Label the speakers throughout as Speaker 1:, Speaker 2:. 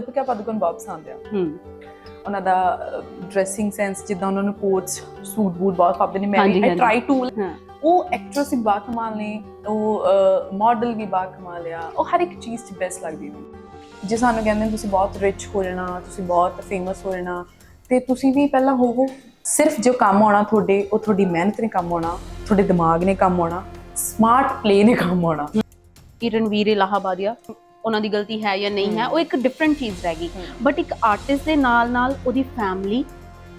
Speaker 1: ਦੀਪਿਕਾ ਪਾਦੂਕੋਨ ਬਹੁਤ ਪਸੰਦ ਆ
Speaker 2: ਹੂੰ।
Speaker 1: ਉਹਨਾਂ ਦਾ ਡਰੈਸਿੰਗ ਸੈਂਸ ਜਿੱਦਾਂ ਉਹਨਾਂ ਨੂੰ ਕੋਟਸ ਸੂਟ ਬੂਟ ਬਹੁਤ ਫਾਬਦੇ ਨੇ ਮੈਂ ਆਈ। ਟਰਾਈ ਟੂ ਉਹ ਐਕਟਰੈਸ ਵੀ ਬਾ ਕਮਾਲ ਨੇ ਉਹ ਮਾਡਲ ਵੀ ਬਾ ਕਮਾਲ ਆ। ਉਹ ਹਰ ਇੱਕ ਚੀਜ਼ 'ਚ ਬੈਸਟ ਲੱਗਦੀ ਨੇ ਜੇ ਸਾਨੂੰ ਕਹਿੰਦੇ ਤੁਸੀਂ ਬਹੁਤ ਰਿਚ ਹੋ ਜਾਣਾ ਤੁਸੀਂ ਬਹੁਤ ਫੇਮਸ ਹੋ ਜਾਣਾ ਤੇ ਤੁਸੀਂ ਵੀ ਪਹਿਲਾਂ ਹੋਵੋ ਸਿਰਫ ਜੋ ਕੰਮ ਆਉਣਾ ਤੁਹਾਡੇ ਉਹ ਤੁਹਾਡੀ ਮਿਹਨਤ ਨੇ ਕੰਮ ਆਉਣਾ ਤੁਹਾਡੇ ਦਿਮਾਗ ਨੇ ਕੰਮ ਆਉਣਾ ਸਮਾਰਟ ਪਲੇ ਨੇ ਕੰਮ ਆਉਣਾ।
Speaker 2: ਕਿ ਰਣਵੀਰ ਇਲਾਹਾਬਾਦੀਆ ਉਹਨਾਂ ਦੀ ਗਲਤੀ ਹੈ ਜਾਂ ਨਹੀਂ ਹੈ ਉਹ ਇੱਕ ਡਿਫਰੈਂਟ ਚੀਜ਼ ਰਹਿ ਗਈ। ਬਟ ਇੱਕ ਆਰਟਿਸਟ ਦੇ ਨਾਲ ਨਾਲ ਉਹਦੀ ਫੈਮਿਲੀ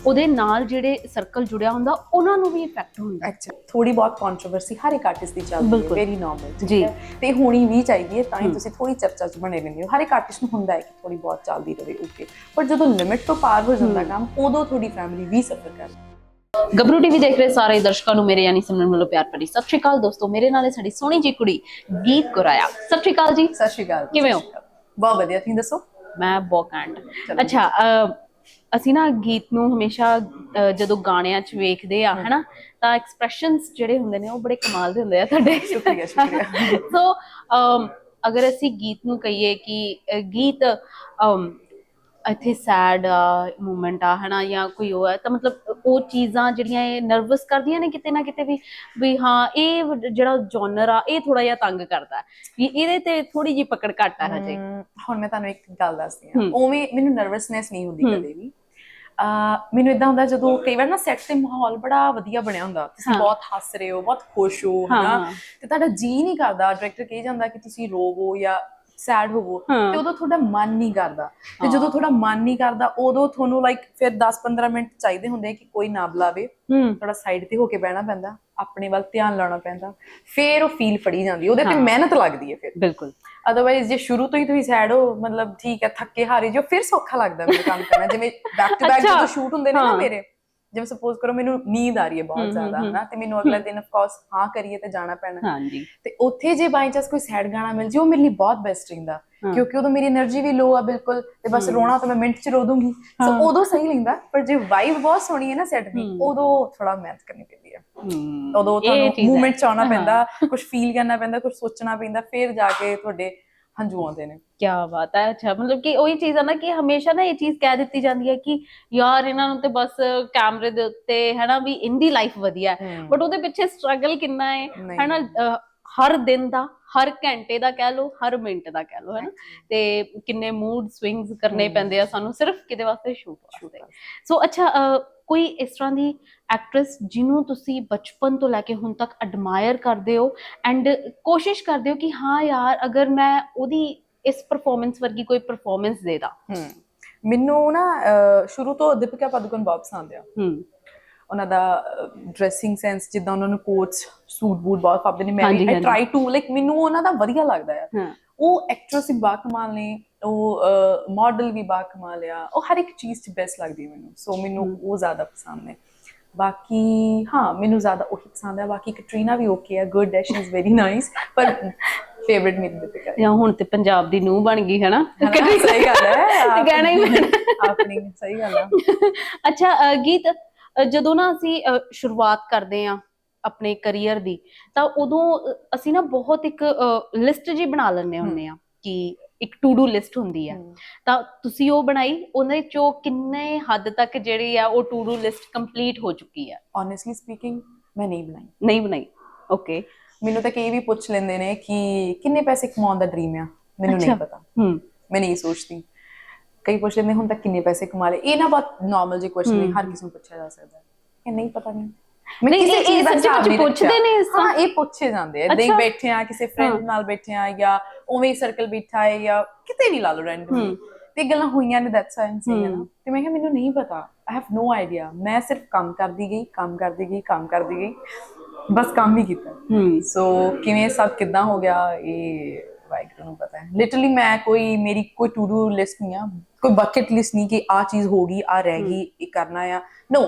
Speaker 2: ਉਹਦੇ ਨਾਲ ਜਿਹੜੇ ਸਰਕਲ ਜੁੜਿਆ ਹੁੰਦਾ ਉਹਨਾਂ ਨੂੰ ਵੀ ਇਫੈਕਟ ਹੁੰਦਾ
Speaker 1: ਐਕਚੁਅਲੀ ਥੋੜੀ ਬਹੁਤ ਕੰਟਰੋਵਰਸੀ ਹਰ ਇੱਕ ਆਰਟਿਸਟ ਦੀ ਚੱਲਦੀ ਹੈ। ਵੈਰੀ ਨਾਰਮਲ
Speaker 2: ਜੀ।
Speaker 1: ਤੇ ਹੋਣੀ ਵੀ ਚਾਹੀਦੀ ਹੈ ਤਾਂ ਹੀ। ਤੁਸੀਂ ਥੋੜੀ ਚਰਚਾ ਚ ਬਣੇ ਰਹਿੰਦੇ ਹੋ ਹਰ ਇੱਕ ਆਰਟਿਸਟ ਨੂੰ ਹੁੰਦਾ ਹੈ ਕਿ ਥੋੜੀ ਬਹੁਤ ਚੱਲਦੀ ਰਹੇ ਓਕੇ ਪਰ ਜਦੋਂ ਲਿਮਿਟ ਤੋਂ ਪਾਰ ਹੋ ਜਾਂਦਾ। ਕੰਮ ਉਦੋਂ ਤੁਹਾਡੀ ਫੈਮਿਲੀ ਵੀ ਸਫਰ ਕਰਦੀ ਹੈ
Speaker 2: ਗੱਭਰੂ ਟੀਵੀ ਦੇਖ ਰਹੇ ਸਾਰੇ ਦਰਸ਼ਕਾਂ ਨੂੰ ਮੇਰੇ ਯਾਨੀ ਸਿਮਰਨ ਵੱਲੋਂ ਪਿਆਰ ਭਰੀ ਸਤਿ ਸ਼੍ਰੀ ਅਕਾਲ ਦੋਸਤੋ ਮੇਰੇ ਨਾਲ ਹੈ ਸਾਡੀ ਸੋਹਣੀ ਜੀ ਕੁੜੀ ਗੀਤ ਗੁਰਾਇਆ। ਸਤਿ ਸ਼੍ਰੀ ਅਕਾਲ ਜੀ।
Speaker 1: ਸਤਿ ਸ਼੍ਰੀ ਅਕਾਲ।
Speaker 2: ਕਿਵੇਂ ਹੋ?
Speaker 1: ਬਹੁਤ ਵਧੀਆ ਤੁਸੀਂ ਦੱਸੋ?
Speaker 2: ਮੈਂ ਬੋਕੈਂਡ
Speaker 1: ਚਲੋ।
Speaker 2: ਅੱਛਾ ਅਸੀਂ ਨਾ ਗੀਤ ਨੂੰ ਹਮੇਸ਼ਾ ਜਦੋਂ ਗਾਣਿਆਂ 'ਚ ਵੇਖਦੇ ਆ ਹਨਾ ਤਾਂ ਐਕਸਪ੍ਰੈਸ਼ਨਸ ਜਿਹੜੇ ਹੁੰਦੇ ਨੇ ਉਹ ਬੜੇ ਕਮਾਲ ਦੇ ਹੁੰਦੇ ਆ ਤੁਹਾਡੇ।
Speaker 1: ਸ਼ੁਕਰੀਆ, ਸ਼ੁਕਰੀਆ।
Speaker 2: ਸੋ ਅਗਰ ਅਸੀਂ ਗੀਤ ਨੂੰ ਕਹੀਏ ਕਿ ਗੀਤ ਇੱਥੇ ਸੈਡ ਮੂਮੈਂਟ ਆ ਹਨਾ ਜਾਂ ਕੋਈ ਉਹ ਹੈ ਤਾਂ ਮਤਲਬ ਉਹ ਚੀਜ਼ਾਂ ਜਿਹੜੀਆਂ ਇਹ ਨਰਵਸ ਕਰਦੀਆਂ ਨੇ ਕਿਤੇ ਨਾ ਕਿਤੇ ਵੀ ਵੀ ਹਾਂ ਇਹ ਜਿਹੜਾ ਜਨਰ ਆ ਇਹ ਥੋੜਾ ਜਿਹਾ ਤੰਗ ਕਰਦਾ। ਵੀ ਇਹਦੇ ਤੇ ਥੋੜੀ ਜਿਹੀ ਪਕੜ ਘੱਟ ਆ ਹਜੇ
Speaker 1: ਹੁਣ ਮੈਂ ਤੁਹਾਨੂੰ ਇੱਕ ਗੱਲ ਦੱਸਦੀ। ਹਾਂ ਉਵੇਂ ਮੈਨੂੰ ਨਰਵਸਨੈਸ ਨਹੀਂ ਹੁੰਦੀ। ਕਦੇ ਵੀ ਆ ਮੈਨੂੰ ਇਦਾਂ ਹੁੰਦਾ ਜਦੋਂ ਕਈ ਵਾਰ ਨਾ ਸੈੱਟ ਤੇ ਮਾਹੌਲ ਬੜਾ ਵਧੀਆ ਬਣਿਆ ਹੁੰਦਾ ਤੁਸੀਂ। ਬਹੁਤ ਹੱਸ ਰਹੇ ਹੋ ਬਹੁਤ ਖੁਸ਼ ਹੋ ਹਨਾ। ਤੇ ਤੁਹਾਡਾ ਜੀ ਨਹੀਂ ਕਰਦਾ ਡਾਇਰੈਕਟਰ ਕਹੀ ਜਾਂਦਾ ਕਿ ਤੁਸੀਂ ਰੋਵੋ ਜਾਂ ਸੈਡ ਹੋਵੋ। ਤੇ ਉਦੋਂ ਤੁਹਾਡਾ ਮਨ ਨਹੀਂ ਕਰਦਾ ਤੇ। ਜਦੋਂ ਤੁਹਾਡਾ ਮਨ ਨਹੀਂ ਕਰਦਾ ਉਦੋਂ ਤੁਹਾਨੂੰ ਲਾਈਕ ਫਿਰ 10-15 ਮਿੰਟ ਚਾਹੀਦੇ ਹੁੰਦੇ ਕਿ ਕੋਈ ਨਾ ਬੁਲਾਵੇ ਥੋੜਾ ਸਾਈਡ ਤੇ ਹੋ ਕੇ ਬਹਿਣਾ ਪੈਂਦਾ ਆਪਣੇ ਵੱਲ ਧਿਆਨ ਲਾਉਣਾ ਪੈਂਦਾ ਫਿਰ ਉਹ ਫੀਲ ਫੜੀ ਜਾਂਦੀ ਉਹਦੇ ਤੇ। ਮਿਹਨਤ ਲੱਗਦੀ ਹੈ ਫਿਰ
Speaker 2: ਬਿਲਕੁਲ
Speaker 1: ਅਦਰਵਾਈਜ਼ ਜੇ ਸ਼ੁਰੂ ਤੋਂ ਹੀ ਤੁਸੀਂ ਸੈਡ ਹੋ ਮਤਲਬ ਠੀਕ ਹੈ ਥੱਕੇ ਹਾਰੇ ਜੋ ਫਿਰ ਸੌਖਾ ਲੱਗਦਾ ਮੈਨੂੰ ਕੰਮ ਕਰਨਾ ਜਿਵੇਂ ਬੈਕ ਟੂ ਬੈਕ। ਜਦੋਂ ਸ਼ੂਟ ਹੁੰਦੇ ਨੇ ਨਾ। ਮੇਰੇ ਜਿਵੇਂ ਸਪੋਜ਼ ਕਰੋ ਮੈਨੂੰ ਨੀਂਦ ਆ ਰਹੀ ਹੈ ਬਹੁਤ ਜ਼ਿਆਦਾ ਹਨਾ ਤੇ ਮੈਨੂੰ ਅਗਲੇ ਦਿਨ ਆਫ ਕੋਰਸ ਹਾਂ ਕਰੀਏ ਤੇ ਜਾਣਾ ਪੈਣਾ।
Speaker 2: ਹਾਂਜੀ।
Speaker 1: ਤੇ ਉੱਥੇ ਜੇ ਬਾਈ ਚਾਂਸ ਕੋਈ ਸੈਡ ਗਾਣਾ ਮਿਲ ਜੇ ਉਹ ਮੇਰੇ ਲਈ ਬਹੁਤ ਬੈਸਟ ਰਹਿੰਦਾ ਕਿਉਂਕਿ ਉਦੋਂ ਮੇਰੀ એનર્ਜੀ ਵੀ ਲੋ ਆ ਬਿਲਕੁਲ ਤੇ ਬਸ ਰੋਣਾ ਤਾਂ ਮੈਂ ਮਿੰਟ ਚ ਰੋ ਦੂੰਗੀ। ਸੋ ਉਦੋਂ ਸਹੀ ਲੈਂਦਾ ਪਰ ਜੇ ਵਾਈਬ ਬਹੁਤ ਸੋਹਣੀ ਹੈ ਨਾ ਸੈਟ ਦੀ ਉਦੋਂ ਥੋੜਾ ਮਿਹਨਤ ਕਰਨੀ ਪੈਂਦੀ ਹੈ ਉਦੋਂ ਤੁਹਾਨੂੰ ਮੂਵਮੈਂਟ ਚ ਆਉਣਾ ਪੈਂਦਾ ਕੁਝ ਫੀਲ ਕਰਨਾ ਪੈਂਦਾ ਕੁਝ ਸੋਚਣਾ ਪੈਂਦਾ ਫਿਰ ਜਾ ਕੇ ਤੁਹਾਡੇ ਹੰਝੂ ਆਉਂਦੇ ਨੇ।
Speaker 2: ਕਿਆ ਬਾਤ ਹੈ ਅੱਛਾ ਮਤਲਬ ਕਿ ਉਹੀ ਚੀਜ਼ ਆ ਨਾ ਕਿ ਹਮੇਸ਼ਾ ਨਾ ਇਹ ਚੀਜ਼ ਕਹਿ ਦਿੱਤੀ ਜਾਂਦੀ ਹੈ ਕਿ ਯਾਰ ਇਹਨਾਂ ਨੂੰ ਤੇ ਬਸ ਕੈਮਰੇ ਦੇ ਉੱਤੇ ਹੈਨਾ ਵੀ ਇੰਦੀ ਲਾਈਫ ਵਧੀਆ ਹੈ। ਬਟ ਉਹਦੇ ਪਿੱਛੇ ਸਟਰਗਲ ਕਿੰਨਾ ਹੈ। ਹੈਨਾ ਹਰ ਦਿਨ ਦਾ ਹਰ ਘੰਟੇ ਦਾ ਕਹਿ ਲਓ ਹਰ ਮਿੰਟ ਦਾ ਕਹਿ ਲਓ ਹੈਨਾ। ਤੇ ਕਿੰਨੇ ਮੂਡ ਸਵਿੰਗਸ ਕਰਨੇ। ਪੈਂਦੇ ਆ ਸਾਨੂੰ ਸਿਰਫ ਕਿਤੇ ਵਾਸਤੇ? ਸ਼ੂਟ ਵਾਸਤੇ। ਸੋ ਅੱਛਾ ਕੋਈ ਇਸ ਤਰ੍ਹਾਂ ਦੀ ਐਕਟ੍ਰੈਸ ਜਿਹਨੂੰ ਤੁਸੀਂ ਬਚਪਨ ਤੋਂ ਲੈ ਕੇ ਹੁਣ ਤੱਕ ਐਡਮਾਇਰ ਕਰਦੇ ਹੋ ਐਂਡ ਕੋਸ਼ਿਸ਼ ਕਰਦੇ ਹੋ ਕਿ ਹਾਂ ਯਾਰ ਅਗਰ ਮੈਂ ਉਹਦੀ ਇਸ ਪਰਫਾਰਮੈਂਸ ਵਰਗੀ ਕੋਈ ਪਰਫਾਰਮੈਂਸ ਦੇ ਦਾਂ।
Speaker 1: ਮੈਨੂੰ ਨਾ ਸ਼ੁਰੂ ਤੋਂ ਦੀਪਿਕਾ ਪਾਦੂਕੋਨ ਬਹੁਤ ਪਸੰਦ ਆ।
Speaker 2: ਹੂੰ।
Speaker 1: ਉਹਨਾਂ ਦਾ ਡਰੈਸਿੰਗ ਸੈਂਸ ਜਿੱਦਾਂ ਉਹਨਾਂ ਨੂੰ ਕੋਟਸ ਸੂਟ ਬੂਟ ਬਹੁਤ ਫਾਬਦੇ ਨੇ। ਮੈਂ ਆਈ। ਟਰਾਈ ਟੂ ਲਾਈਕ ਮੈਨੂੰ ਉਹਨਾਂ ਦਾ ਵਧੀਆ ਲੱਗਦਾ ਆ। ਉਹ ਐਕਟਰੈਸ ਵੀ ਬਾ ਕਮਾਲ ਨੇ। ਉਹ ਮਾਡਲ ਵੀ ਬਾ ਕਮਾਲ ਆ ਉਹ ਹਰ ਇੱਕ ਚੀਜ਼ 'ਚ ਬੈਸਟ ਲੱਗਦੀ ਮੈਨੂੰ। ਸੋ ਮੈਨੂੰ। ਉਹ ਜ਼ਿਆਦਾ ਪਸੰਦ ਨੇ। ਬਾਕੀ ਹਾਂ ਮੈਨੂੰ ਜ਼ਿਆਦਾ ਉਹੀ ਪਸੰਦ ਹੈ। ਬਾਕੀ ਕੈਟਰੀਨਾ ਵੀ ਓਕੇ ਹੈ। ਗੁੱਡ ਹੈ ਸ਼ੀ ਇਜ਼ ਵੈਰੀ ਨਾਈਸ ਪਰ ਫੇਵਰਿਟ ਮੇਰੀ ਦੀਪਿਕਾ
Speaker 2: ਜਾਂ ਹੁਣ ਤੇ ਪੰਜਾਬ ਦੀ ਨੂੰਹ ਬਣ ਗਈ ਹੈ ਨਾ?
Speaker 1: ਸਹੀ ਗੱਲ ਹੈ।
Speaker 2: ਕਹਿਣਾ ਹੀ ਪੈਣਾ।
Speaker 1: ਆਪਣੀ ਸਹੀ ਗੱਲ ਹੈ।
Speaker 2: ਅੱਛਾ ਗੀਤ ਜਦੋਂ ਨਾ ਅਸੀਂ ਸ਼ੁਰੂਆਤ ਕਰਦੇ ਆ ਆਪਣੇ ਕੈਰੀਅਰ ਦੀ ਤਾਂ ਉਦੋਂ ਅਸੀਂ ਨਾ ਬਹੁਤ ਇੱਕ ਲਿਸਟ ਜੀ ਬਣਾ ਲੈਂਦੇ ਹੁੰਦੇ ਆ ਕਿ ਇੱਕ ਟੂ ਡੂ ਲਿਸਟ ਹੁੰਦੀ ਆ। ਤਾਂ ਤੁਸੀਂ ਉਹ ਬਣਾਈ ਉਹਦੇ ਚੋਂ ਕਿੰਨੇ ਹੱਦ ਤੱਕ ਜਿਹੜੀ ਆ ਉਹ ਟੂ ਡੂ ਲਿਸਟ ਕੰਪਲੀਟ ਹੋ ਚੁੱਕੀ ਆ?
Speaker 1: Honestly speaking ਮੈਂ ਨਹੀਂ ਬਣਾਈ।
Speaker 2: ਨਹੀਂ ਬਣਾਈ? ਓਕੇ
Speaker 1: ਮੈਨੂੰ ਤਾਂ ਕਈ ਵੀ ਪੁੱਛ ਲੈਂਦੇ ਨੇ ਕਿ ਕਿੰਨੇ ਪੈਸੇ ਕਮਾਉਣ ਦਾ ਡ੍ਰੀਮ ਆ? ਮੈਨੂੰ ਨਹੀਂ। ਪਤਾ।
Speaker 2: ਹੂੰ।
Speaker 1: ਮੈਂ ਨਹੀਂ ਸੋਚਦੀ। ਕਈ ਪੁੱਛ ਲੈਂਦੇ ਹੁਣ ਤੱਕ ਕਿੰਨੇ ਪੈਸੇ ਕਮਾ ਲਏ? ਇਹ ਨਾ ਬਹੁਤ ਨਾਰਮਲ ਜਿਹੀ ਕੁਐਸਚਨ ਹੈ। ਹਰ ਕਿਸੇ ਨੂੰ ਪੁੱਛਿਆ ਜਾ ਸਕਦਾ। ਹੈ ਇਹ ਨਹੀਂ ਪਤਾ ਨਹੀਂ ਮੈਂ
Speaker 2: ਨਹੀਂ,
Speaker 1: ਕਿਸੇ
Speaker 2: ਇਹ-
Speaker 1: ਚੀਜ਼ ਦਾ
Speaker 2: ਸੱਚੀ
Speaker 1: ਨਹੀਂ
Speaker 2: ਪੁੱਛਦੇ
Speaker 1: ਰੱਖਿਆ।
Speaker 2: ਨੇ ਇਸ ਤਰ੍ਹਾਂ?
Speaker 1: ਹਾਂ ਇਹ ਪੁੱਛੇ ਜਾਂਦੇ ਆ ਹੀ
Speaker 2: ਅੱਛਾ।
Speaker 1: ਬੈਠੇ ਆ ਕਿਸੇ ਫਰੈਂਡ
Speaker 2: ਹਾਂ।
Speaker 1: ਨਾਲ ਬੈਠੇ ਆ ਜਾਂ ਉਵੇਂ ਹੀ ਸਰਕਲ ਬੈਠਾ ਹੈ ਜਾਂ ਕਿਤੇ ਵੀ ਲਾ ਲਓ ਰੈਂਡਮਲੀ। ਤੇ ਗੱਲਾਂ ਹੋਈਆਂ ਨੇ that's I am saying
Speaker 2: hmm.
Speaker 1: ਤੇ ਮੈਂ ਕਿਹਾ ਮੈਨੂੰ ਨਹੀਂ ਪਤਾ ਆਈ ਹੈਵ ਨੋ ਆਈਡੀਆ ਮੈਂ ਸਿਰਫ ਕੰਮ ਕਰਦੀ ਗਈ ਕੰਮ ਕਰਦੀ ਗਈ ਕੰਮ ਕਰਦੀ ਗਈ ਬਸ ਕੰਮ ਹੀ ਕੀਤਾ
Speaker 2: ਹੂੰ
Speaker 1: ਸੋ ਕਿਵੇਂ ਸਭ ਕਿੱਦਾਂ ਹੋ ਗਿਆ ਇਹ ਵਾਹਿਗੁਰੂ ਨੂੰ ਪਤਾ ਹੈ ਲਿਟਰਲੀ ਮੈਂ ਕੋਈ ਮੇਰੀ ਕੋਈ ਟੂ ਡੂ ਲਿਸਟ ਨਹੀਂ ਆ ਕੋਈ ਬਕਟ ਲਿਸਟ ਨਹੀਂ ਕਿ ਆ ਚੀਜ਼ ਹੋ ਗਈ ਆ ਰਹਿ ਗਈ ਇਹ ਕਰਨਾ ਆ ਨੋ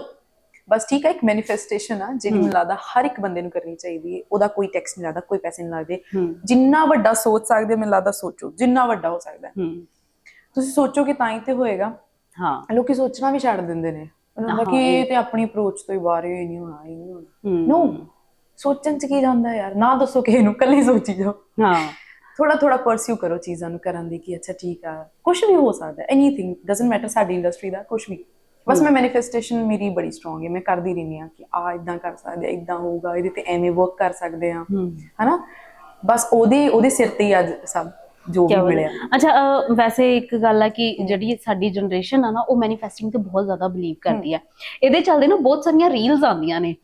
Speaker 1: ਬਸ ਠੀਕ ਹੈ ਇੱਕ ਮੈਨੀਫੈਸਟੇਸ਼ਨ ਆ ਜਿਹੜੀ ਮੈਨੂੰ ਲੱਗਦਾ ਹਰ ਇੱਕ ਬੰਦੇ ਨੂੰ ਕਰਨੀ ਚਾਹੀਦੀ ਹੈ ਉਹਦਾ ਕੋਈ ਟੈਕਸ ਨਹੀਂ ਲੱਗਦਾ ਕੋਈ ਪੈਸੇ ਨਹੀਂ ਲੱਗਦੇ। ਜਿੰਨਾ ਵੱਡਾ ਸੋਚ ਸਕਦੇ ਮੈਨੂੰ ਲੱਗਦਾ ਸੋਚੋ ਜਿੰਨਾ ਵੱਡਾ ਹੋ ਸਕਦਾ ਤੁਸੀਂ ਸੋਚੋਗੇ ਤਾਂ ਹੀ ਤੇ ਹੋਏਗਾ।
Speaker 2: ਹਾਂ।
Speaker 1: ਲੋਕੀ ਸੋਚਣਾ ਵੀ ਛੱਡ ਦਿੰਦੇ ਨੇ। ਉਹਨਾਂ ਦਾ ਕਿ
Speaker 2: ਇਹ-
Speaker 1: ਤੇ ਆਪਣੀ ਅਪਰੋਚ ਤੋਂ ਹੀ ਬਾਹਰ ਹੀ ਨਹੀਂ ਹੋਣਾ ਇਹ ਨਹੀਂ ਹੋਣਾ। ਨੋ ਸੋਚਣ ਚ ਕੀ ਜਾਂਦਾ ਯਾਰ? ਨਾ ਦੱਸੋ ਕਿਸੇ ਨੂੰ ਕੱਲੇ ਸੋਚੀ ਜਾਓ।
Speaker 2: ਹਾਂ।
Speaker 1: ਥੋੜਾ ਥੋੜਾ ਪਰਸਿਊ ਕਰੋ ਚੀਜ਼ਾਂ ਨੂੰ ਕਰਨ ਦੀ ਕਿ ਅੱਛਾ ਠੀਕ ਆ। ਕੁਝ ਵੀ ਹੋ ਸਕਦਾ ਐਨੀਥਿੰਗ ਡਸਨਟ ਮੈਟਰ ਸਾਡੀ ਇੰਡਸਟਰੀ ਦਾ ਕੁਝ ਵੀ। ਬਸ ਮੈਂ ਮੈਨੀਫੈਸਟੇਸ਼ਨ ਮੇਰੀ ਬੜੀ ਸਟਰੋਂਗ ਹੈ ਮੈਂ ਕਰਦੀ ਰਹਿੰਦੀ ਆ ਕਿ ਆ ਇਦਾਂ ਕਰ ਸਕਦੇ ਆ ਇਦਾਂ ਹੋਊਗਾ ਇਹਦੇ ਤੇ ਐਵੇਂ ਵਰਕ ਕਰ ਸਕਦੇ ਆ ਹਨਾ? ਬਸ ਉਹਦੇ ਉਹਦੇ ਸਿਰ ਤੇ ਹੀ ਅੱਜ ਸਭ। ਜੋ ਵੀ ਮਿਲਿਆ।
Speaker 2: ਅੱਛਾ ਵੈਸੇ ਇੱਕ ਗੱਲ ਆ ਕਿ ਜਿਹੜੀ ਸਾਡੀ ਜਨਰੇਸ਼ਨ ਆ ਨਾ ਉਹ ਮੈਨੀਫੈਸਟਿੰਗ ਤੇ ਬਹੁਤ ਜ਼ਿਆਦਾ ਬਲੀਵ ਕਰਦੀ ਹੈ ਇਹਦੇ ਚੱਲਦੇ ਨਾ ਬਹੁਤ ਸਾਰੀਆਂ ਰੀਲਸ ਆਉਂਦੀਆਂ ਨੇ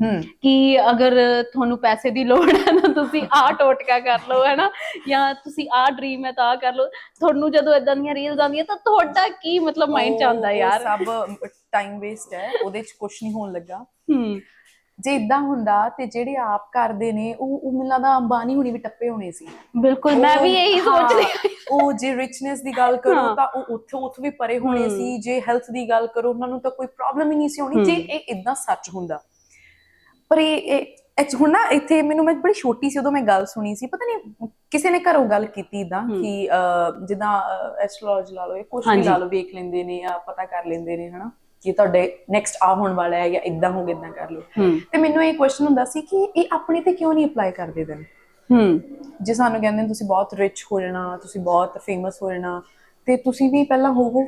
Speaker 2: ਕਿ ਅਗਰ ਤੁਹਾਨੂੰ ਪੈਸੇ ਦੀ ਲੋੜ ਹੈ ਤਾਂ ਤੁਸੀਂ ਆਹ ਟੋਟਕਾ ਕਰ ਲਓ ਹੈ ਨਾ? ਜਾਂ ਤੁਸੀਂ ਆਹ ਡ੍ਰੀਮ ਹੈ ਤਾਂ ਆਹ ਕਰ ਲਓ। ਤੁਹਾਨੂੰ ਜਦੋਂ ਇਦਾਂ ਦੀਆਂ ਰੀਲਸ ਆਉਂਦੀਆਂ ਤਾਂ ਤੁਹਾਡਾ ਕੀ ਮਤਲਬ ਮਾਈਂਡ ਚ ਆਉਂਦਾ ਯਾਰ?
Speaker 1: ਸਭ ਟਾਈਮ ਵੇਸਟ ਹੈ ਉਹਦੇ ਚ ਕੁਝ ਨਹੀਂ ਹੋਣ ਲੱਗਾ।
Speaker 2: ਹੂੰ।
Speaker 1: ਜੇ ਇਦਾਂ ਹੁੰਦਾ ਤੇ ਜਿਹੜੇ ਆਪ ਕਰਦੇ ਨੇ ਉਹ ਉਹ ਮੈਨੂੰ ਲੱਗਦਾ ਅੰਬਾਨੀ ਹੁਣੀ ਵੀ ਟੱਪੇ ਹੋਣੇ ਸੀ
Speaker 2: ਬਿਲਕੁਲ ਮੈਂ ਵੀ ਇਹੀ ਸੋਚ ਰਹੀ
Speaker 1: ਉਹ ਜੇ ਰਿਚਨੈਸ ਦੀ ਗੱਲ ਕਰੋ। ਤਾਂ ਉਹ ਉੱਥੇ ਉੱਥੇ ਵੀ ਪਰੇ ਹੋਣੇ। ਸੀ ਜੇ ਹੈਲਥ ਦੀ ਗੱਲ ਕਰੋ ਉਹਨਾਂ ਨੂੰ ਤਾਂ ਕੋਈ ਪ੍ਰੋਬਲਮ ਹੀ ਨਹੀਂ ਸੀ ਹੋਣੀ ਜੇ ਇਹ ਇਦਾਂ ਸੱਚ ਹੁੰਦਾ ਪਰ ਇਹ ਇਹ ਇਹ 'ਚ ਹੁਣ ਨਾ ਇੱਥੇ ਮੈਨੂੰ ਮੈਂ ਬੜੀ ਛੋਟੀ ਸੀ ਉਦੋਂ ਮੈਂ ਗੱਲ ਸੁਣੀ ਸੀ ਪਤਾ ਨਹੀਂ ਕਿਸੇ ਨੇ ਘਰੋਂ ਗੱਲ ਕੀਤੀ ਇਦਾਂ। ਕਿ ਜਿੱਦਾਂ ਐਸਟ੍ਰੋਲੋਜੀ ਲਾ ਲਓ ਇਹ ਕੁਝ ਵੀ। ਲਾ ਲਓ ਵੇਖ ਲੈਂਦੇ ਨੇ ਜਾਂ ਪਤਾ ਕਰ ਲੈਂਦੇ ਨੇ ਹਨਾ ਕਿ ਤੁਹਾਡੇ ਨੈਕਸਟ ਆ ਹੋਣ ਵਾਲਾ ਹੈ ਜਾਂ ਇਦਾਂ ਹੋਗੇ ਇਦਾਂ ਕਰ ਲਓ।
Speaker 2: ਹੂੰ।
Speaker 1: ਤੇ ਮੈਨੂੰ ਇਹ ਕੁਐਸਚਨ ਹੁੰਦਾ ਸੀ ਕਿ ਇਹ ਆਪਣੇ ਤੇ ਕਿਉਂ ਨਹੀਂ ਅਪਲਾਈ ਕਰਦੇ ਦਿਨ
Speaker 2: ਹੂੰ।
Speaker 1: ਜੇ ਸਾਨੂੰ ਕਹਿੰਦੇ ਨੇ ਤੁਸੀਂ ਬਹੁਤ ਰਿਚ ਹੋ ਜਾਣਾ ਤੁਸੀਂ ਬਹੁਤ ਫੇਮਸ ਹੋ ਜਾਣਾ ਤੇ ਤੁਸੀਂ ਵੀ ਪਹਿਲਾਂ ਹੋਵੋ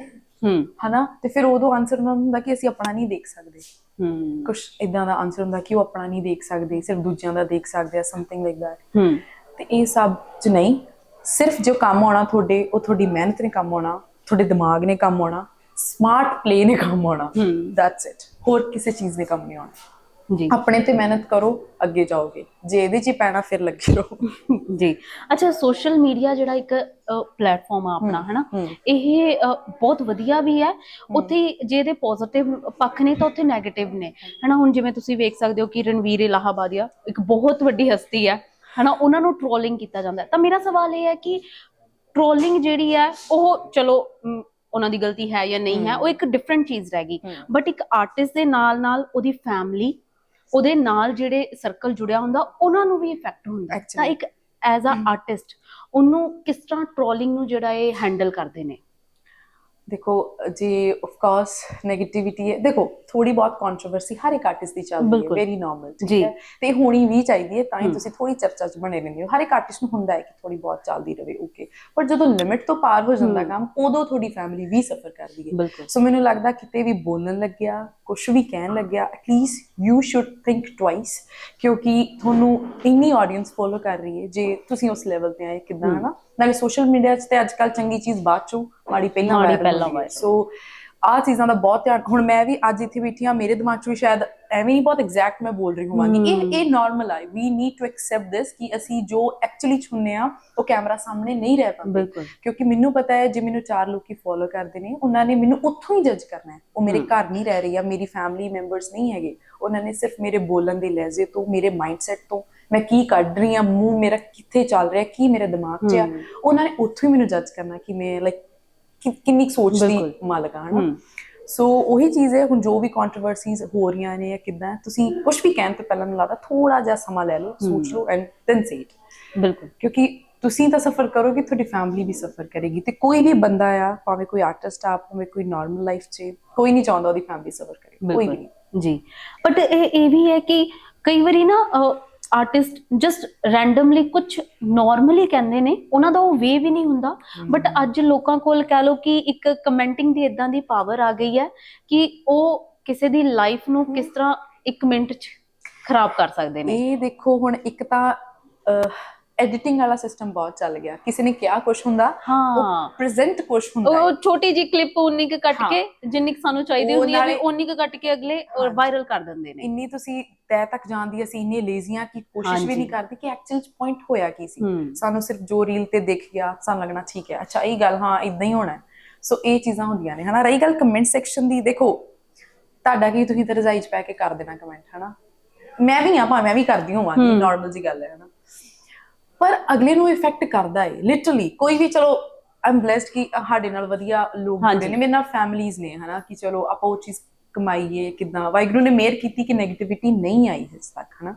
Speaker 2: ਹੂੰ।
Speaker 1: ਹਨਾ? ਤੇ ਫਿਰ ਉਦੋਂ ਆਨਸਰ ਹੁੰਦਾ ਕਿ ਅਸੀਂ ਆਪਣਾ ਨਹੀਂ ਦੇਖ ਸਕਦੇ।
Speaker 2: ਹੂੰ।
Speaker 1: ਕੁਝ ਇਦਾਂ ਦਾ ਆਨਸਰ ਹੁੰਦਾ ਕਿ ਉਹ ਆਪਣਾ ਨਹੀਂ ਦੇਖ ਸਕਦੇ ਸਿਰਫ ਦੂਜਿਆਂ ਦਾ ਦੇਖ ਸਕਦੇ ਆ ਸਮਥਿੰਗ ਲਾਈਕ ਦੈਟ
Speaker 2: ਹੂੰ।
Speaker 1: ਤੇ ਇਹ ਸਭ ਚ ਨਹੀਂ। ਸਿਰਫ ਜੋ ਕੰਮ ਆਉਣਾ ਤੁਹਾਡੇ ਉਹ ਤੁਹਾਡੀ ਮਿਹਨਤ ਨੇ ਕੰਮ ਆਉਣਾ ਤੁਹਾਡੇ ਦਿਮਾਗ ਨੇ ਕੰਮ ਆਉਣਾ। ਸਮਾਰਟ ਪਲੇ ਨੇ ਕੰਮ ਆਉਣਾ। ਦੈਟਸ ਇਟ ਹੋਰ ਕਿਸੇ ਚੀਜ਼ ਨੇ ਕੰਮ ਨਹੀਂ ਆਉਣਾ।
Speaker 2: ਜੀ।
Speaker 1: ਆਪਣੇ ਤੇ ਮਿਹਨਤ ਕਰੋ ਅੱਗੇ ਜਾਓਗੇ। ਜੇ ਇਹਦੇ ਚ ਹੀ ਪੈਣਾ ਫਿਰ ਲੱਗੇ ਰਹੋ।
Speaker 2: ਜੀ। ਅੱਛਾ ਸੋਸ਼ਲ ਮੀਡੀਆ ਜਿਹੜਾ ਇੱਕ ਪਲੇਟਫਾਰਮ ਆ ਆਪਣਾ ਹਨਾ। ਇਹ ਬਹੁਤ ਵਧੀਆ ਵੀ ਹੈ। ਉੱਥੇ ਜੇ ਇਹਦੇ ਪੋਜ਼ਿਟਿਵ ਪੱਖ ਨੇ ਤਾਂ ਉੱਥੇ 네ਗੇਟਿਵ ਨੇ। ਹਨਾ ਹੁਣ ਜਿਵੇਂ ਤੁਸੀਂ ਵੇਖ ਸਕਦੇ ਹੋ ਕਿ ਰਣਵੀਰ ਇਲਾਹਾਬਾਦੀਆ ਇੱਕ ਬਹੁਤ ਵੱਡੀ ਹਸਤੀ ਹੈ। ਹਨਾ ਉਹਨਾਂ ਨੂੰ ਟ੍ਰੋਲਿੰਗ ਕੀਤਾ ਜਾਂਦਾ ਤਾਂ ਮੇਰਾ ਸਵਾਲ ਇਹ ਹੈ ਕਿ ਟ੍ਰੋਲਿੰਗ ਜਿਹੜੀ ਹੈ ਉਹ ਚਲੋ ਉਹਨਾਂ ਦੀ ਗਲਤੀ ਹੈ ਜਾਂ ਨਹੀਂ ਹੈ ਉਹ ਇੱਕ ਡਿਫਰੈਂਟ ਚੀਜ਼ ਰਹਿ ਗਈ। ਬਟ ਇੱਕ ਆਰਟਿਸਟ ਦੇ ਨਾਲ ਨਾਲ ਉਹਦੀ ਫੈਮਿਲੀ ਉਹਦੇ ਨਾਲ ਜਿਹੜੇ ਸਰਕਲ ਜੁੜਿਆ ਹੁੰਦਾ ਉਹਨਾਂ ਨੂੰ ਵੀ ਇਫੈਕਟ ਹੁੰਦਾ। ਤਾਂ. ਇੱਕ ਐਜ਼ ਅ ਆਰਟਿਸਟ ਉਹਨੂੰ ਕਿਸ ਤਰ੍ਹਾਂ ਟ੍ਰੋਲਿੰਗ ਨੂੰ ਜਿਹੜਾ ਇਹ ਹੈਂਡਲ ਕਰਦੇ ਨੇ
Speaker 1: ਦੇਖੋ ਜੇ ਆਫ ਕੋਰਸ 네ਗੇਟਿਵਿਟੀ ਹੈ ਦੇਖੋ ਥੋੜੀ ਬਹੁਤ ਕੰਟਰੋਵਰਸੀ ਹਰ ਇੱਕ ਆਰਟਿਸਟ ਦੀ ਚੱਲਦੀ ਹੈ। ਵੈਰੀ ਨਾਰਮਲ ਠੀਕ। ਹੈ ਤੇ ਹੋਣੀ ਵੀ ਚਾਹੀਦੀ ਹੈ ਤਾਂ ਹੀ। ਤੁਸੀਂ ਥੋੜੀ ਚਰਚਾ 'ਚ ਬਣੇ ਰਹਿੰਦੇ ਹੋ ਹਰ ਇੱਕ ਆਰਟਿਸਟ ਨੂੰ ਹੁੰਦਾ ਹੈ ਕਿ ਥੋੜੀ ਬਹੁਤ ਚੱਲਦੀ ਰਹੇ ਓਕੇ ਪਰ ਜਦੋਂ ਲਿਮਿਟ ਤੋਂ ਪਾਰ ਹੋ ਜਾਂਦਾ। ਕੰਮ ਉਦੋਂ ਤੁਹਾਡੀ ਫੈਮਿਲੀ ਵੀ ਸਫਰ ਕਰਦੀ ਹੈ ਸੋ ਮੈਨੂੰ ਲੱਗਦਾ ਕਿਤੇ ਵੀ ਬੋਲਣ ਲੱਗਿਆ ਕੁਝ ਵੀ ਕਹਿਣ ਲੱਗਿਆ at least you should think twice ਕਿਉਂਕਿ ਤੁਹਾਨੂੰ ਇੰਨੀ ਆਡੀਅנס ਫੋਲੋ ਕਰ ਰਹੀ ਹੈ ਜੇ ਤੁਸੀਂ ਉਸ ਲੈਵਲ ਤੇ ਆਏ ਕਿਦਾਂ। ਹਨਾ ਨਾਲੇ ਸੋਸ਼ਲ ਮੀਡੀਆ 'ਚ ਤੇ ਅੱਜ ਕੱਲ ਚੰਗੀ ਚੀਜ਼ ਬਾਅਦ ਚੋਂ ਮਾੜੀ ਪਹਿਲਾਂ viral। ਸੋ ਆ ਚੀਜ਼ਾਂ ਦਾ ਬਹੁਤ ਧਿਆਨ ਹੁਣ ਮੈਂ ਵੀ ਅੱਜ ਇੱਥੇ ਬੈਠੀ ਹਾਂ ਮੇਰੇ ਦਿਮਾਗ 'ਚ ਵੀ ਸ਼ਾਇਦ ਐਵੇਂ ਨਹੀਂ ਬਹੁਤ ਐਗਜ਼ੈਕਟ ਮੈਂ ਬੋਲ ਰਹੀ ਹੋਵਾਂਗੀ
Speaker 2: ਹਮ।
Speaker 1: ਇਹ ਇਹ ਨਾਰਮਲ ਹੈ we need to accept this ਕਿ ਅਸੀਂ ਜੋ ਐਕਚੁਅਲੀ ਚੁਣਨੇ ਆ ਉਹ ਕੈਮਰਾ ਸਾਹਮਣੇ ਨਹੀਂ ਰਹਿ ਪਾਉਂਦੇ ਕਿਉਂਕਿ ਮੈਨੂੰ ਪਤਾ ਹੈ ਜੇ ਮੈਨੂੰ ਚਾਰ ਲੋਕੀ ਫੋਲੋ ਕਰਦੇ ਨੇ ਉਹਨਾਂ ਨੇ ਮੈਨੂੰ ਉੱਥੋਂ ਹੀ ਜੱਜ ਕਰਨਾ ਹੈ ਉਹ ਮੇਰੇ। ਘਰ ਨਹੀਂ ਰਹਿ ਰਹੀ ਆ ਮੇਰੀ ਫੈਮਿਲੀ ਮੈਂਬਰਸ ਨਹੀਂ ਹੈਗੇ ਉਹਨਾਂ ਨੇ ਸਿਰਫ ਮੇਰੇ ਬੋਲਣ ਦੇ ਲਹਿਜ਼ੇ ਤੋਂ ਮੇਰੇ ਮਾਈਂਡਸੈਟ ਤੋਂ ਮੈਂ ਕੀ ਕੱਢ ਰਹੀ ਆ ਮੂੰਹ ਮੇਰਾ ਕਿੱਥੇ ਚੱਲ ਰਿਹਾ ਕੀ ਮੇਰੇ ਦਿਮਾਗ 'ਚ ਆ। ਉਹਨਾਂ ਨੇ ਉੱਥੋਂ ਹੀ ਮੈਨੂੰ ਜੱਜ ਕਰਨਾ ਕਿ ਮੈਂ ਲਾਈਕ ਕਿੰਨੀ ਸੋਚ ਦੀ। ਮਾਲਕ ਆ ਹਨਾ? ਸੋ ਉਹੀ ਚੀਜ਼ ਹੈ ਹੁਣ ਜੋ ਵੀ ਕੰਟਰੋਵਰਸੀਜ਼ ਹੋ ਰਹੀਆਂ ਨੇ ਜਾਂ ਕਿਦਾਂ ਤੁਸੀਂ ਕੁਝ ਵੀ ਕਹਿਣ ਤੋਂ ਪਹਿਲਾਂ ਮੈਨੂੰ ਲੱਗਦਾ ਥੋੜਾ ਜਿਹਾ ਸਮਾਂ ਲੈ ਲਓ ਸੋਚ। ਲਓ ਐਂਡ ਦੈਨ ਸੇ ਇਟ
Speaker 2: ਬਿਲਕੁਲ।
Speaker 1: ਕਿਉਂਕਿ ਤੁਸੀਂ ਤਾਂ ਸਫਰ ਕਰੋਗੇ ਤੁਹਾਡੀ ਫੈਮਿਲੀ ਵੀ ਸਫਰ ਕਰੇਗੀ ਤੇ ਕੋਈ ਵੀ ਬੰਦਾ ਆ ਭਾਵੇਂ ਕੋਈ ਆਰਟਿਸਟ ਆ ਭਾਵੇਂ ਕੋਈ ਨਾਰਮਲ ਲਾਈਫ 'ਚ ਕੋਈ ਨਹੀਂ ਚਾਹੁੰਦਾ ਉਹਦੀ ਫੈਮਿਲੀ ਸਫਰ ਕਰੇ ਕੋਈ ਵੀ
Speaker 2: ਜੀ। ਬਟ ਇਹ ਇਹ ਵੀ ਹੈ ਕਿ ਕਈ ਵਾਰੀ ਨਾ ਆਰਟਿਸਟ ਜਸਟ ਰੈਂਡਮਲੀ ਕੁਝ ਨਾਰਮਲੀ ਕਹਿੰਦੇ ਨੇ ਉਹਨਾਂ ਦਾ ਉਹ ਵੇ ਵੀ ਨਹੀਂ ਹੁੰਦਾ। ਬਟ ਅੱਜ ਲੋਕਾਂ ਕੋਲ ਕਹਿ ਲਓ ਕਿ ਇੱਕ ਕਮੈਂਟਿੰਗ ਦੀ ਇਦਾਂ ਦੀ ਪਾਵਰ ਆ ਗਈ ਹੈ ਕਿ ਉਹ ਕਿਸੇ ਦੀ ਲਾਈਫ ਨੂੰ ਕਿਸ ਤਰ੍ਹਾਂ ਇੱਕ ਮਿੰਟ 'ਚ ਖਰਾਬ ਕਰ ਸਕਦੇ ਨੇ।
Speaker 1: ਇਹ ਦੇਖੋ ਹੁਣ ਇੱਕ ਤਾਂ ਐਡੀਟਿੰਗ ਵਾਲਾ ਸਿਸਟਮ ਬਹੁਤ ਚੱਲ ਗਿਆ ਕਿਸੇ ਨੇ ਕਿਹਾ ਕੁਝ ਹੁੰਦਾ
Speaker 2: ਹਾਂ
Speaker 1: ਪ੍ਰੈਜ਼ੈਂਟ ਕੁਝ ਹੁੰਦਾ।
Speaker 2: ਉਹ ਛੋਟੀ ਜੀ ਕਲਿੱਪ ਉਨੀ ਕੁ ਕੱਟ। ਕੇ ਜਿੰਨੀ ਕੁ ਸਾਨੂੰ ਚਾਹੀਦੀ ਹੁੰਦੀ ਹੈ ਉਨੀ ਕੁ ਕੱਟ ਕੇ ਅਗਲੇ। ਵਾਇਰਲ ਕਰ ਦਿੰਦੇ ਨੇ
Speaker 1: ਇੰਨੀ ਤੁਸੀਂ ਤੈ ਤੱਕ ਜਾਂਦੀ ਅਸੀਂ ਇੰਨੇ ਲੇਜ਼ੀਆਂ ਕਿ ਕੋਸ਼ਿਸ਼ ਵੀ। ਨਹੀਂ ਕਰਦੇ ਕਿ ਐਕਚੁਅਲ ਚ ਪੁਆਇੰਟ ਹੋਇਆ ਕੀ ਸੀ ਸਾਨੂੰ ਸਿਰਫ ਜੋ ਰੀਲ ਤੇ ਦਿਖ ਗਿਆ ਸਾਨੂੰ ਲੱਗਣਾ ਠੀਕ ਹੈ ਅੱਛਾ ਇਹ ਗੱਲ ਹਾਂ ਇਦਾਂ ਹੀ ਹੋਣਾ ਸੋ ਇਹ ਚੀਜ਼ਾਂ ਹੁੰਦੀਆਂ ਨੇ ਹਨਾ ਰਹੀ ਗੱਲ ਕਮੈਂਟ ਸੈਕਸ਼ਨ ਦੀ ਦੇਖੋ ਤੁਹਾਡਾ ਕੀ ਤੁਸੀਂ ਤਾਂ ਰਜ਼ਾਈ ਚ ਪੈ ਕੇ ਕਰ ਦੇਣਾ ਕਮੈਂਟ ਹਨਾ ਮੈਂ ਵੀ ਆ ਭਾਵੇਂ ਮੈਂ ਵੀ ਕਰਦੀ ਹੋਵਾਂਗੀ। ਨਾਰਮਲ ਜੀ ਗੱਲ ਹੈ ਹਨਾ ਪਰ ਅਗਲੇ ਨੂੰ ਇਫੈਕਟ ਕਰਦਾ ਹੈ ਲਿਟਰਲੀ ਕੋਈ ਵੀ ਚਲੋ ਆਮ ਬlesed ਕਿ ਸਾਡੇ ਨਾਲ ਵਧੀਆ ਲੋਕ। ਜੁੜੇ ਨੇ ਮੇਰੇ ਨਾਲ ਫੈਮਲੀਆਂ ਨੇ ਹਨਾ ਕਿ ਚਲੋ ਆਪਾਂ ਉਹ ਚੀਜ਼ ਕਮਾਈਏ ਕਿਦਾਂ ਵਾਹਿਗੁਰੂ ਨੇ ਮਿਹਰ ਕੀਤੀ ਕਿ 네ਗੇਟਿਵਿਟੀ ਨਹੀਂ ਆਈ ਇਸ ਤੱਕ ਹਨਾ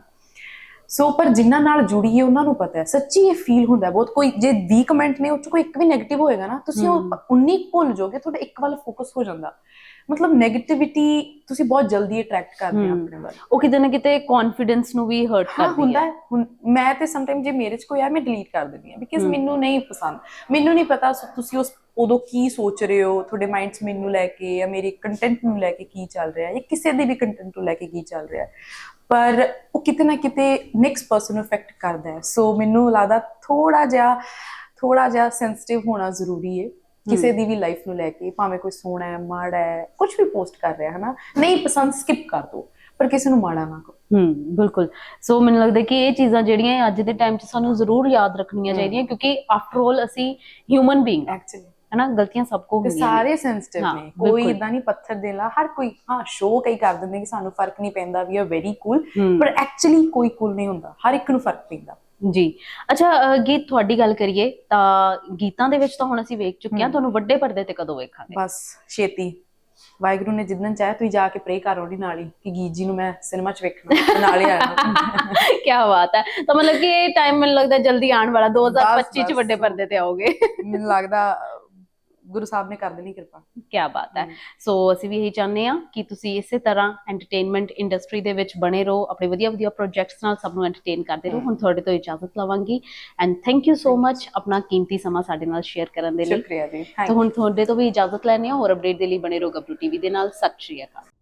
Speaker 1: ਸੋ ਪਰ ਜਿਨ੍ਹਾਂ ਨਾਲ ਜੁੜੀ ਹੈ ਉਹਨਾਂ ਨੂੰ ਪਤਾ ਹੈ ਸੱਚੀ ਇਹ ਫੀਲ ਹੁੰਦਾ ਬਹੁਤ ਕੋਈ ਜੇ 20 ਕਮੈਂਟ ਨੇ ਉਹ ਚ ਕੋਈ ਇੱਕ ਵੀ 네ਗੇਟਿਵ ਹੋਏਗਾ ਨਾ ਤੁਸੀਂ ਉਹ। 19 ਭੁੱਲ ਜਾਓਗੇ ਤੁਹਾਡਾ ਇੱਕ ਵੱਲ ਫੋਕਸ ਹੋ ਜਾਂਦਾ ਮਤਲਬ 네ਗੇਟਿਵਿਟੀ ਤੁਸੀਂ ਬਹੁਤ ਜਲਦੀ ਅਟਰੈਕਟ ਕਰਦੇ
Speaker 2: ਹਮ।
Speaker 1: ਆਪਣੇ ਵੱਲ।
Speaker 2: ਉਹ ਕਿਤੇ ਨਾ ਕਿਤੇ ਕੌਨਫੀਡੈਂਸ ਨੂੰ ਵੀ ਹਰਟ ਕਰਦੀ
Speaker 1: ਹੁੰਦਾ
Speaker 2: ਹੈ।
Speaker 1: ਹੈ। ਹੁਣ ਮੈਂ ਤੇ ਸਮਟਾਈਮ ਜੇ ਮੇਰੇ ਚ ਕੋਈ ਆ ਮੈਂ ਡਿਲੀਟ ਕਰ ਦਿੰਦੀ ਹਾਂ ਬਿਕਾਜ਼। ਮੈਨੂੰ ਨਹੀਂ ਪਸੰਦ। ਮੈਨੂੰ ਨਹੀਂ ਪਤਾ ਤੁਸੀਂ ਉਸ ਉਦੋਂ ਕੀ ਸੋਚ ਰਹੇ ਹੋ ਤੁਹਾਡੇ ਮਾਈਂਡ 'ਚ ਮੈਨੂੰ ਲੈ ਕੇ ਜਾਂ ਮੇਰੇ ਕੰਟੈਂਟ ਨੂੰ ਲੈ ਕੇ ਕੀ ਚੱਲ ਰਿਹਾ ਹੈ ਜਾਂ ਕਿਸੇ ਦੇ ਵੀ ਕੰਟੈਂਟ ਨੂੰ ਲੈ ਕੇ ਕੀ ਚੱਲ ਰਿਹਾ ਹੈ। ਪਰ ਉਹ ਕਿਤੇ ਨਾ ਕਿਤੇ ਨੈਕਸਟ ਪਰਸਨ ਨੂੰ ਇਫੈਕਟ ਕਰਦਾ ਹੈ। ਸੋ ਮੈਨੂੰ ਲੱਗਦਾ ਥੋੜਾ ਜਿਹਾ ਥੋੜਾ ਜਿਹਾ ਸੈਂਸਿਟਿਵ ਹੋਣਾ ਜ਼ਰੂਰੀ ਹੈ। ਕਿਸੇ ਦੀ ਵੀ ਲਾਈਫ ਨੂੰ ਲੈ ਕੇ ਭਾਵੇਂ ਕੋਈ ਸੋਹਣਾ ਹੈ ਮਾੜਾ ਹੈ ਕੁਝ ਵੀ ਪੋਸਟ ਕਰ ਰਿਹਾ ਹੈ ਨਾ ਨਹੀਂ ਪਸੰਦ ਸਕਿਪ ਕਰ ਦੋ ਪਰ ਕਿਸੇ ਨੂੰ ਮਾੜਾ ਨਾ ਕਹੋ।
Speaker 2: ਹੂੰ ਬਿਲਕੁਲ। ਸੋ ਮੈਨੂੰ ਲੱਗਦਾ ਕਿ ਇਹ ਚੀਜ਼ਾਂ ਜਿਹੜੀਆਂ ਅੱਜ ਦੇ ਟਾਈਮ 'ਚ ਸਾਨੂੰ ਜ਼ਰੂਰ ਯਾਦ ਰੱਖਣੀਆਂ। ਚਾਹੀਦੀਆਂ ਕਿਉਂਕਿ ਆਫਟਰ ਆਲ ਅਸੀਂ ਹਿਊਮਨ ਬੀਇੰਗ
Speaker 1: ਐਕਚੁਅਲੀ
Speaker 2: ਹਨਾ? ਗਲਤੀਆਂ ਸਭ ਕੋ ਹੁੰਦੀਆਂ ਨੇ।
Speaker 1: ਸਾਰੇ ਸੈਂਸਿਟਿਵ ਨੇ। ਕੋਈ। ਇਦਾਂ ਨਹੀਂ ਪੱਥਰ ਦੇ ਲਾ ਹਰ ਕੋਈ ਹਾਂ ਸ਼ੋਅ ਕਈ ਕਰ ਦਿੰਦੇ ਕਿ ਸਾਨੂੰ ਫ਼ਰਕ ਨਹੀਂ ਪੈਂਦਾ ਵੀ ਆ ਵੈਰੀ ਕੂਲ। ਪਰ ਐਕਚੁਅਲੀ ਕੋਈ ਕੂਲ ਨਹੀਂ ਹੁੰਦਾ। ਹਰ ਇੱਕ ਨੂੰ ਫ਼ਰਕ ਪੈਂਦਾ।
Speaker 2: ਜੀ। ਅੱਛਾ ਗੀਤ ਤੁਹਾਡੀ ਗੱਲ ਕਰੀਏ ਤਾਂ ਗੀਤਾਂ ਦੇ ਵਿੱਚ ਤਾਂ ਹੁਣ ਅਸੀਂ ਵੇਖ ਚੁੱਕੇ ਹਾਂ। ਤੁਹਾਨੂੰ ਵੱਡੇ ਪਰਦੇ ਤੇ ਕਦੋਂ ਵੇਖਾਂਗੇ?
Speaker 1: ਬਸ ਛੇਤੀ। ਵਾਹਿਗੁਰੂ ਨੇ ਜਿੱਦਣ ਚਾਹਿਆ ਤੁਸੀਂ ਜਾ ਕੇ ਪ੍ਰੇ ਕਰੋ ਉਹਦੀ ਨਾਲ ਹੀ ਕਿ ਗੀਤ ਜੀ ਨੂੰ ਮੈਂ ਸਿਨੇਮਾ 'ਚ ਵੇਖਣਾ ਨਾਲ ਹੀ ਆਣਾ।
Speaker 2: ਕੀ ਬਾਤ ਹੈ। ਤਾਂ ਮਤਲਬ ਕਿ ਇਹ ਟਾਈਮ ਮੈਨੂੰ ਲੱਗਦਾ ਜਲਦੀ ਆਉਣ ਵਾਲਾ 2025 ਚ। ਵੱਡੇ ਪਰਦੇ ਤੇ ਆਓਗੇ।
Speaker 1: ਮੈਨੂੰ ਲੱਗਦਾ ਗੁਰੂ ਸਾਹਿਬ ਨੇ ਕਰ ਦੇਣੀ ਕਿਰਪਾ।
Speaker 2: ਕੀ ਬਾਤ ਹੈ। ਸੋ ਅਸੀਂ ਵੀ ਇਹੀ ਚਾਹੁੰਦੇ ਹਾਂ ਕਿ ਤੁਸੀਂ ਇਸੇ ਤਰ੍ਹਾਂ ਐਂਟਰਟੇਨਮੈਂਟ ਇੰਡਸਟਰੀ ਦੇ ਵਿੱਚ ਬਣੇ ਰਹੋ ਆਪਣੇ ਵਧੀਆ ਵਧੀਆ ਪ੍ਰੋਜੈਕਟਸ ਨਾਲ ਸਭ ਨੂੰ ਐਂਟਰਟੇਨ ਕਰਦੇ ਰਹੋ। ਹੁਣ ਤੁਹਾਡੇ ਤੋਂ ਇਜਾਜ਼ਤ ਲਵਾਂਗੀ। And thank you so much ਆਪਣਾ ਕੀਮਤੀ ਸਮਾਂ ਸਾਡੇ ਨਾਲ ਸ਼ੇਅਰ ਕਰਨ ਦੇ ਲਈ।
Speaker 1: ਸ਼ੁਕਰੀਆ ਜੀ।
Speaker 2: ਤਾਂ ਹੁਣ ਤੁਹਾਡੇ ਤੋਂ ਵੀ ਇਜਾਜ਼ਤ ਲੈਣੀ ਹੈ। ਹੋਰ ਅਪਡੇਟ ਦੇ ਲਈ ਬਣੇ ਰਹੋ ਗੱਬਰੂ ਟੀਵੀ ਦੇ ਨਾਲ। ਸਤਿ ਸ਼੍ਰੀ ਅਕਾਲ।